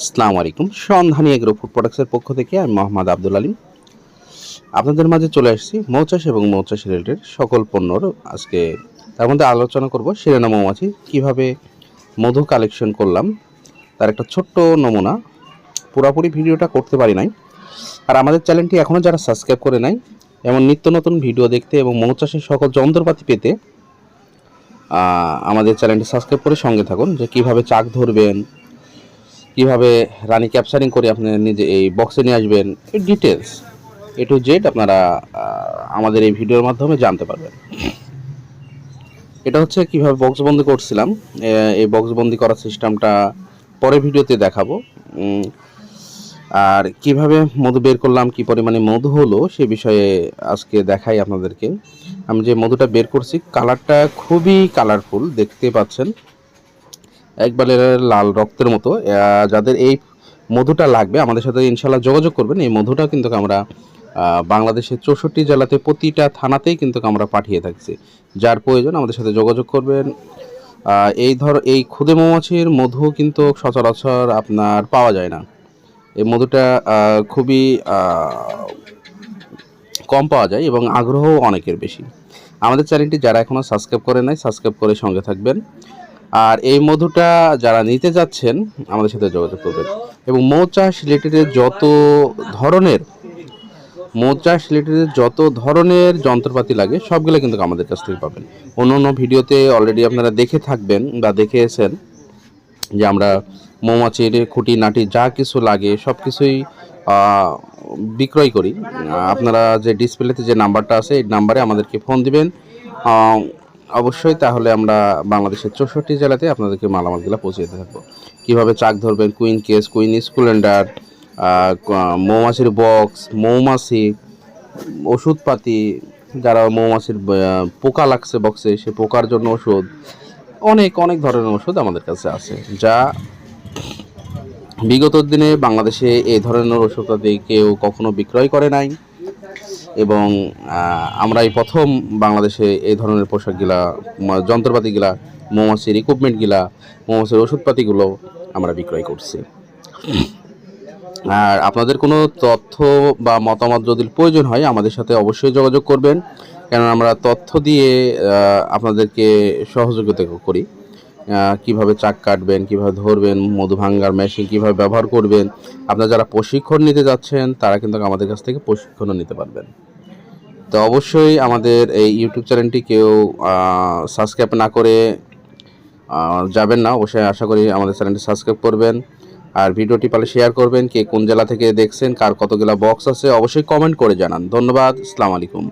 আসসালামু আলাইকুম। সন্ধানী এগ্রো ফুড প্রোডাক্টসের পক্ষ থেকে আমি মোহাম্মদ আব্দুল আলিম। আপনাদের মাঝে চলে আসছি মৌচাষ এবং মৌচাষ রিলেটেড সকল পণ্যর আজকে। তার মধ্যে আলোচনা করব শিরানা মৌমাছি, কীভাবে মধু কালেকশন করলাম, তার একটা ছোট্ট নমুনা। পুরোপুরি ভিডিওটা করতে পারি নাই। আর আমাদের চ্যানেলটি এখনও যারা সাবস্ক্রাইব করে নাই এমন নিত্য নতুন ভিডিও দেখতে এবং মৌচাষের সকল যন্ত্রপাতি পেতে আমাদের চ্যানেলটি সাবস্ক্রাইব করে সঙ্গে থাকুন, যে কীভাবে চাক ধরবেন কীভাবে রানি ক্যাপচারিং করে আপনি নিজে এই বক্সে নিয়ে আসবেন এই ডিটেলস এ টু জেড আপনারা আমাদের এই ভিডিওর মাধ্যমে জানতে পারবেন। এটা হচ্ছে কীভাবে বক্স বন্দি করছিলাম। এই বক্স বন্দি করার সিস্টেমটা পরের ভিডিওতে দেখাবো। আর কীভাবে মধু বের করলাম, কি পরিমাণে মধু হলো, সে বিষয়ে আজকে দেখাই আপনাদেরকে। আমি যে মধুটা বের করছি কালারটা খুবই কালারফুল দেখতে পাচ্ছেন। একবারে লাল রক্তের মতো। যাদের এই মধুটা লাগবে, আমাদের সাথে ইনশাল্লাহ যোগাযোগ করবেন। এই মধুটা কিন্তু আমরা বাংলাদেশের চৌষট্টি জেলাতে প্রতিটা থানাতেই কিন্তু আমরা পাঠিয়ে থাকছি। যার প্রয়োজন আমাদের সাথে যোগাযোগ করবেন। এই ধর, এই খুদে মৌমাছির মধু কিন্তু সচরাচর আপনার পাওয়া যায় না। এই মধুটা খুবই কম পাওয়া যায় এবং আগ্রহ অনেকের বেশি। আমাদের চ্যানেলটি যারা এখনও সাবস্ক্রাইব করে নাই, সাবস্ক্রাইব করে সঙ্গে থাকবেন। আর এই মধুটা যারা নিতে যাচ্ছেন, আমাদের সাথে যোগাযোগ করবেন। এবং মৌচাষ রিলেটেড যত ধরনের মৌচাষ রিলেটেড যত ধরনের যন্ত্রপাতি লাগে, সবগুলো কিন্তু আমাদের কাছ থেকে পাবেন। অন্য অন্য ভিডিওতে অলরেডি আপনারা দেখে থাকবেন বা দেখে এসেন যে আমরা মৌমাছির খুঁটি, নাটি যা কিছু লাগে সব কিছুই বিক্রয় করি। আপনারা যে ডিসপ্লেতে যে নাম্বারটা আছে, এই নাম্বারে আমাদেরকে ফোন দিবেন। অবশ্যই তাহলে আমরা বাংলাদেশের চৌষট্টি জেলাতে আপনাদেরকে মালামালগুলো পৌঁছে দিতে থাকব। কীভাবে চাক ধরবেন? কুইন কেস কুইন স্কুলেন্ডার মৌমাছির বক্স মৌমাছি, ওষুধপাতি, যারা মৌমাছির পোকা লাগছে বক্সে সে পোকার জন্য ওষুধ, অনেক অনেক ধরনের ওষুধ আমাদের কাছে আছে, যা বিগত দিনে বাংলাদেশে এই ধরনের ওষুধপাতি কেউ কখনো বিক্রয় করে নাই। এবং আমরা এই প্রথম বাংলাদেশে এই ধরনের পোশাকগুলা যন্ত্রপাতিগুলা, মৌমাছির ইকুইপমেন্টগুলা মৌমাছির ওষুধপাতিগুলো আমরা বিক্রয় করছি। আর আপনাদের কোনো তথ্য বা মতামত যদি প্রয়োজন হয়, আমাদের সাথে অবশ্যই যোগাযোগ করবেন। কেন আমরা তথ্য দিয়ে আপনাদেরকে সহযোগিতা করি। কীভাবে চাক কাটবেন, কীভাবে ধরবেন, মধু ভাঙ্গার মেশিন কীভাবে ব্যবহার করবেন। আপনারা যারা প্রশিক্ষণ নিতে যাচ্ছেন, তারা কিন্তু আমাদের কাছ থেকে প্রশিক্ষণও নিতে পারবেন। তো অবশ্যই আমাদের এই ইউটিউব চ্যানেলটি কেউ সাবস্ক্রাইব না করে যাবেন না। অবশ্যই আশা করি আমাদের চ্যানেলটি সাবস্ক্রাইব করবেন। আর ভিডিওটি পালে শেয়ার করবেন, কে কোন জেলা থেকে দেখছেন, কার কতগুলো বক্স আছে, অবশ্যই কমেন্ট করে জানান। ধন্যবাদ, আসসালামু আলাইকুম।